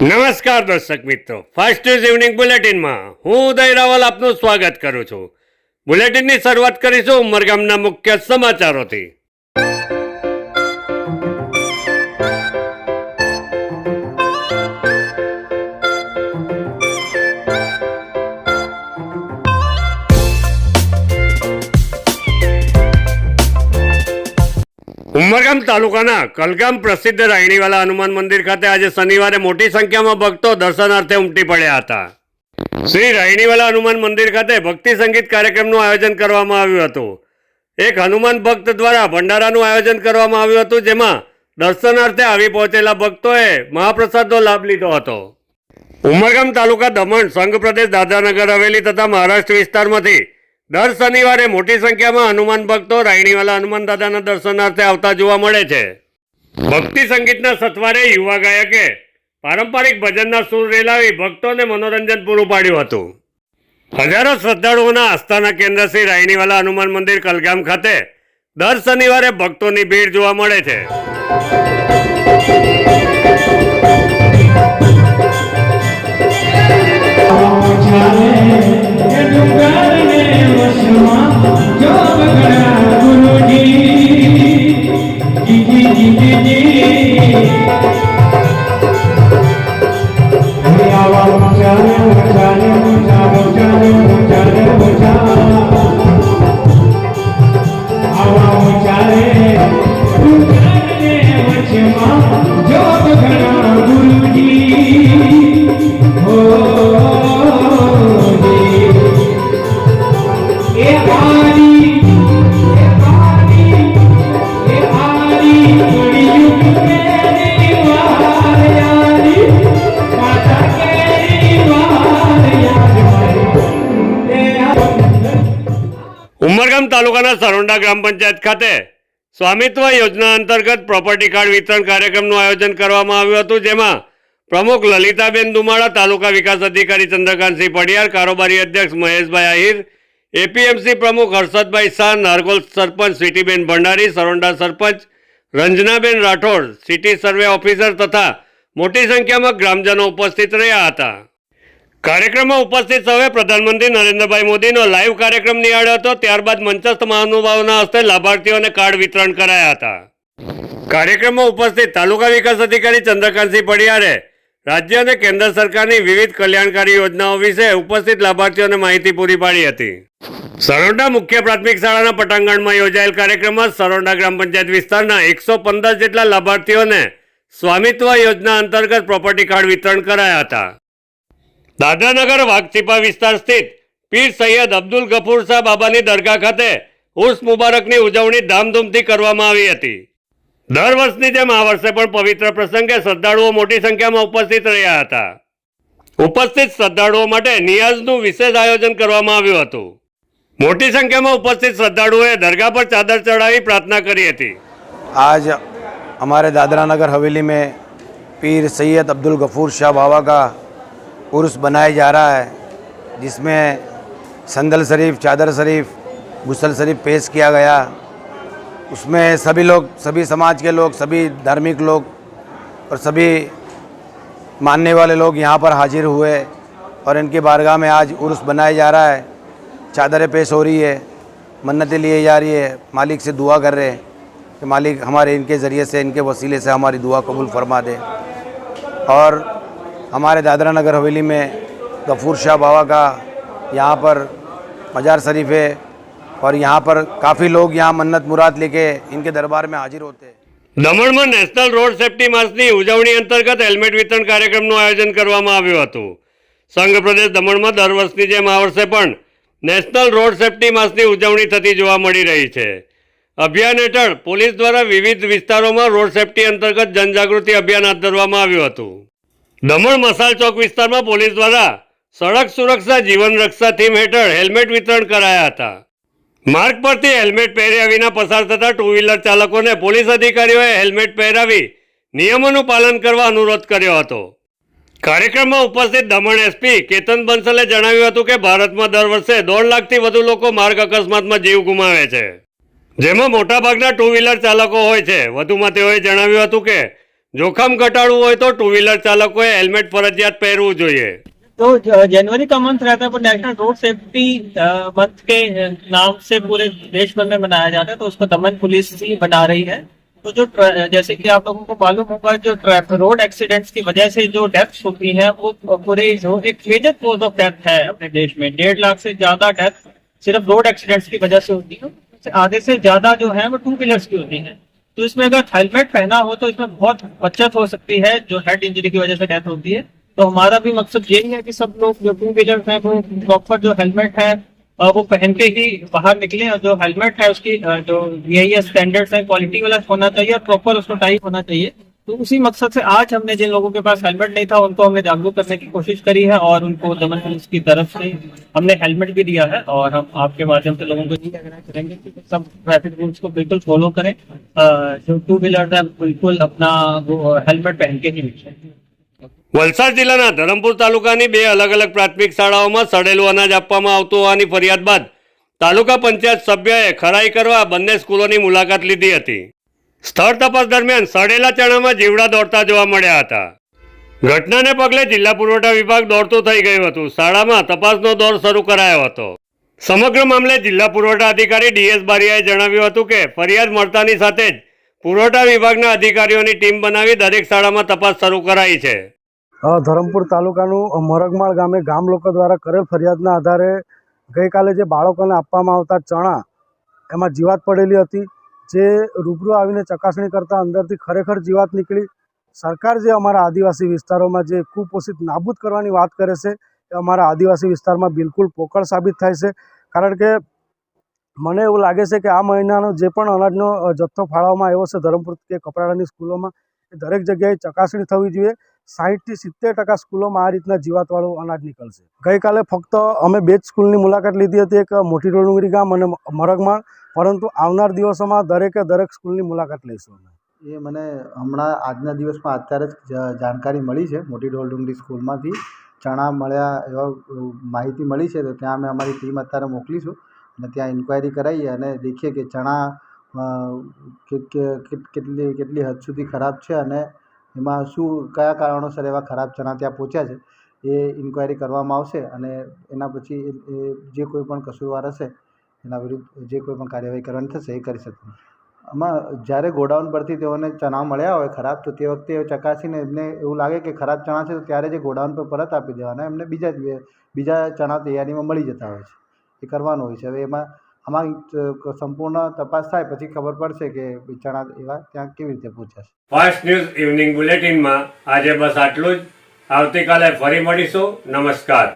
નમસ્કાર દર્શક મિત્રો. ફાસ્ટ ન્યૂઝ ઇવનિંગ બુલેટિનમાં હું ઉદય રાવલ આપનું સ્વાગત કરું છું. બુલેટિનની શરૂઆત કરીશું ઉમરગામના મુખ્ય સમાચારોથી. ઉમરગામ તાલુકાના કલગામ પ્રસિદ્ધ રાયણીવાલા હનુમાન મંદિર ખાતે આજે શનિવારે મોટી સંખ્યામાં ભક્તો દર્શનાર્થે ઉમટી પડ્યા હતા. શ્રી રાયણીવાલા હનુમાન મંદિર ખાતે ભક્તિ સંગીત કાર્યક્રમનું આયોજન કરવામાં આવ્યું હતું. એક હનુમાન ભક્ત દ્વારા ભંડારાનું આયોજન કરવામાં આવ્યું હતું, જેમાં દર્શનાર્થે આવી પહોંચેલા ભક્તોએ મહાપ્રસાદનો લાભ લીધો હતો. ઉમરગામ તાલુકા દમણ સંઘ પ્રદેશ દાદાનગર હવેલી તથા મહારાષ્ટ્ર વિસ્તારમાંથી દર શનિવારે મોટી સંખ્યામાં હનુમાન ભક્તો રાયણીવાલા હનુમાન દાદાના દર્શનાર્થે આવતા જોવા મળે છે. ભક્તિ સંગીતના સથવારે યુવા ગાયકે પારંપરિક ભજનના સૂર રેલાવી ભક્તોને મનોરંજન પૂરું પાડ્યું હતું. હજારો શ્રદ્ધાળુઓના આસ્થાના કેન્દ્ર શ્રી રાયણીવાલા હનુમાન મંદિર કલગામ ખાતે દર શનિવારે ભક્તોની ભીડ જોવા મળે છે. એ તાલુકાના સરોંડા ગ્રામ પંચાયત ખાતે સ્વામિત્વ યોજના અંતર્ગત પ્રોપર્ટી કાર્ડ વિતરણ કાર્યક્રમનું આયોજન કરવામાં આવ્યું હતું, જેમાં પ્રમુખ લલિતાબેન દુમાળા, તાલુકા વિકાસ અધિકારી ચંદ્રકાંતસિંહ પડિયાર, કારોબારી અધ્યક્ષ મહેશભાઈ આહિર, એપીએમસી પ્રમુખ Harshadbhai Shah, Nargol sarpanch Sitiben Bhandari, Saronda sarpanch Ranjanaben Rathod, city survey officer તથા મોટી સંખ્યામાં ગ્રામજનો ઉપસ્થિત રહ્યા હતા. કાર્યક્રમમાં ઉપસ્થિત સૌએ પ્રધાનમંત્રી નરેન્દ્રભાઈ મોદીનો લાઈવ કાર્યક્રમ નિહાળ્યો હતો. ત્યારબાદ મંચસ્થ મહાનુભાવોના હસ્તે લાભાર્થીઓને કાર્ડ વિતરણ કરાયા હતા. કાર્યક્રમમાં ઉપસ્થિત તાલુકા વિકાસ અધિકારી ચંદ્રકાંતસિંહ પડિયારે, રાજ્ય અને કેન્દ્ર સરકારની વિવિધ કલ્યાણકારી યોજનાઓ વિશે ઉપસ્થિત લાભાર્થીઓને માહિતી પૂરી પાડી હતી. સરોડા મુખ્ય પ્રાથમિક શાળાના પટાંગણમાં યોજાયેલ કાર્યક્રમમાં સરોડા ગ્રામ પંચાયત વિસ્તારના એકસો જેટલા લાભાર્થીઓને સ્વામિત્વ યોજના અંતર્ગત પ્રોપર્ટી કાર્ડ વિતરણ કરાયા હતા. દાદરાનગર વાઘચીપા વિસ્તાર સ્થિત પીર સૈયદ અબ્દુલ ગફૂર શાહ બાબાની દરગાહ ખાતે ઉર્સ મુબારકની ઉજવણી ધામધૂમથી કરવામાં આવી હતી દર વર્ષની જેમ આ વર્ષે પણ પવિત્ર પ્રસંગે શ્રદ્ધાળુઓ મોટી સંખ્યામાં ઉપસ્થિત રહ્યા હતા ઉપસ્થિત શ્રદ્ધાળુઓ માટે નિયાઝનું વિશેષ આયોજન કરવામાં આવ્યું હતું મોટી સંખ્યામાં ઉપસ્થિત શ્રદ્ધાળુઓએ દરગાહ પર ચાદર ચડાવી પ્રાર્થના કરી હતી आज हमारे दादरा नगर हवेली में पीर सैयद अब्दुल गफूर शाह बाबा का उर्स बनाया जा रहा है, जिसमें संदल शरीफ, चादर शरीफ, गुसल शरीफ पेश किया गया। उसमें सभी लोग, सभी समाज के लोग, सभी धार्मिक लोग और सभी मानने वाले लोग यहाँ पर हाजिर हुए और इनकी बारगाह में आज उर्स बनाया जा रहा है। चादरें पेश हो रही है, मन्नतें लिए जा रही है, मालिक से दुआ कर रहे हैं कि मालिक हमारे इनके ज़रिए से, इनके वसीले से हमारी दुआ कबूल फरमा दे। और हमारे दादरा नगर हवेली में गफूर शाह बाबा का यहाँ पर मज़ार शरीफ है और यहाँ पर काफ़ी लोग यहाँ मन्नत मुराद लेके इनके दरबार में हाजिर होते हैं દમણમાં નેશનલ રોડ સેફટી માસની ઉજવણી અંતર્ગત હેલ્મેટ વિતરણ કાર્યક્રમનું આયોજન કરવામાં આવ્યું હતું સંઘ પ્રદેશ દમણમાં દર વર્ષની જેમ આ વર્ષે પણ નેશનલ રોડ સેફટી માસની ઉજવણી થતી જોવા મળી રહી છે અભિયાન હેઠળ પોલીસ દ્વારા વિવિધ વિસ્તારોમાં રોડ સેફટી અંતર્ગત જનજાગૃતિ અભિયાન હાથ ધરવામાં આવ્યું હતું દમણ મસાલ ચોક વિસ્તારમાં પોલીસ દ્વારા સડક સુરક્ષા જીવન રક્ષા થીમ હેઠળ હેલ્મેટ વિતરણ કરાયા હતા. માર્ગ પરથી હેલ્મેટ પહેર્યા વિના પસાર થતા ટુ વ્હીલર ચાલકોને પોલીસ અધિકારીઓએ હેલ્મેટ પહેરાવી નિયમોનું પાલન કરવા અનુરોધ કર્યો હતો. કાર્યક્રમમાં ઉપસ્થિત દમણ એસપી કેતન બંસલે જણાવ્યું હતું કે ભારતમાં દર વર્ષે દોઢ લાખથી વધુ લોકો માર્ગ અકસ્માતમાં જીવ ગુમાવે છે. જેમાં મોટાભાગના ટુ વ્હીલર ચાલકો હોય છે. વધુમાં તેઓએ જણાવ્યું હતું કે જોખમ ઘટાડવું હોય તો ટુ વ્હીલર ચાલકોએ હેલ્મેટ ફરજિયાત પહેરવું જોઈએ तो ज- जनवरी का मंथ रहता है पर नेशनल रोड सेफ्टी मंथ के अ, नाम से पूरे देश भर में मनाया जाता है तो उसको दमन पुलिस ही बना रही है तो जो ट्र- जैसे कि आप लोगों को मालूम होगा जो ट्रैफ- रोड एक्सीडेंट्स की वजह से जो डेथ्स होती हैं वो पूरे जो एक मेजर कोज ऑफ डेथ है अपने देश में डेढ़ लाख से ज्यादा डेथ सिर्फ रोड एक्सीडेंट्स की वजह से होती है उससे आधे से ज्यादा जो है वो टू व्हीलर्स की होती है तो इसमें अगर हेलमेट पहना हो तो इसमें बहुत बचत हो सकती है, जो हेड इंजरी की वजह से डेथ होती है। तो हमारा भी मकसद यही है कि सब लोग जो टू व्हीलर हैं वो प्रॉपर जो हेलमेट है वो पहन के ही बाहर निकले और जो हेलमेट है उसकी जो यही स्टैंडर्ड्स है क्वालिटी वाला होना चाहिए और प्रॉपर उसको टाइप होना चाहिए। तो उसी मकसद से आज हमने जिन लोगों के पास हेलमेट नहीं था उनको हमने जागरूक करने की कोशिश करी है और उनको दमन पुलिस की तरफ से हमने हेलमेट भी दिया है और हम आपके माध्यम से लोगों को यही आग्रह करेंगे कि सब ट्रैफिक रूल्स को बिल्कुल फॉलो करें अ, जो टू व्हीलर है बिल्कुल अपना वो हेलमेट पहन के ही निकलें વલસાડ જિલ્લાના ધરમપુર તાલુકાની બે અલગ અલગ પ્રાથમિક શાળાઓમાં સડેલું અનાજ આપવામાં આવતું હોવાની ફરિયાદ બાદ તાલુકા પંચાયત સભ્યએ ખરાઈ કરવા બંને સ્કૂલોની મુલાકાત લીધી હતી સ્થળ તપાસ દરમિયાન સડેલા ચણામાં જીવડા દોડતા જોવા મળ્યા હતા. ઘટનાને પગલે જિલ્લા પુરવઠા વિભાગ દોડતું થઈ ગયું હતું. શાળામાં તપાસનો દોર શરૂ કરાયો હતો. સમગ્ર મામલે જિલ્લા પુરવઠા અધિકારી ડીએસ બારિયાએ જણાવ્યું હતું કે, ફરિયાદ મળતાની સાથે જ પુરવઠા વિભાગના અધિકારીઓની ટીમ બનાવી દરેક શાળામાં તપાસ શરૂ કરાઈ છે. ધરમપુર તાલુકાનું મરગમાળ ગામે ગામ લોકો દ્વારા કરેલ ફરિયાદના આધારે ગઈકાલે જે બાળકોને આપવામાં આવતા ચણા, એમાં જીવાત પડેલી હતી. જે રૂબરૂ આવીને ચકાસણી કરતાં અંદરથી ખરેખર જીવાત નીકળી. સરકાર જે અમારા આદિવાસી વિસ્તારોમાં જે કુપોષિત, નાબૂદ કરવાની વાત કરે છે, એ અમારા આદિવાસી વિસ્તારમાં બિલકુલ પોકળ સાબિત થાય છે. કારણ કે મને એવું લાગે છે કે આ મહિનાનો જે પણ અનાજનો જથ્થો ફાળવવામાં આવ્યો છે ધરમપુર કે કપરાડાની સ્કૂલોમાં, એ દરેક જગ્યાએ ચકાસણી થવી જોઈએ. સાહીઠથી સિત્તેર ટકા સ્કૂલોમાં આ રીતના જીવાતવાળું અનાજ નીકળશે. ગઈકાલે ફક્ત અમે બે જ સ્કૂલની મુલાકાત લીધી હતી, એક મોટી ડોંગરી ગામ અને મરગમાળ. પરંતુ આવનાર દિવસોમાં દરેકે દરેક સ્કૂલની મુલાકાત લઈશું અમે. એ મને હમણાં આજના દિવસમાં અત્યારે જ જાણકારી મળી છે મોટી ડોલડુંગરી સ્કૂલમાંથી. ચણા મળ્યા એવા માહિતી મળી છે, તો ત્યાં અમે અમારી ટીમ અત્યારે મોકલીશું અને ત્યાં ઇન્ક્વાયરી કરાવીએ અને દેખીએ કે ચણા કેટલી કેટલી હદ સુધી ખરાબ છે અને એમાં શું, કયા કારણોસર એવા ખરાબ ચણા ત્યાં પહોંચ્યા છે, એ ઇન્ક્વાયરી કરવામાં આવશે અને એના પછી એ જે કોઈ પણ કસૂરવાર હશે, એના વિરુદ્ધ જે કોઈ પણ કાર્યવાહી કરવાની થશે એ કરી શકશે. આમાં જ્યારે ગોડાઉન પરથી તેઓને ચણા મળ્યા હોય ખરાબ, તો તે વખતે ચકાસીને એમને એવું લાગે કે ખરાબ ચણા છે, તો ત્યારે જે ગોડાઉન પર પરત આપી દેવાના, એમને બીજા બીજા ચણા તૈયારીમાં મળી જતા હોય છે. એ કરવાનું હોય છે. હવે એમાં આમાં સંપૂર્ણ તપાસ થાય, પછી ખબર પડશે કે બિચારા એવા ત્યાં કેવી રીતે પૂછાશે ફાસ્ટ ન્યૂઝ ઇવનિંગ બુલેટિનમાં આજે બસ આટલું જ. આવતીકાલે ફરી મળીશું. નમસ્કાર.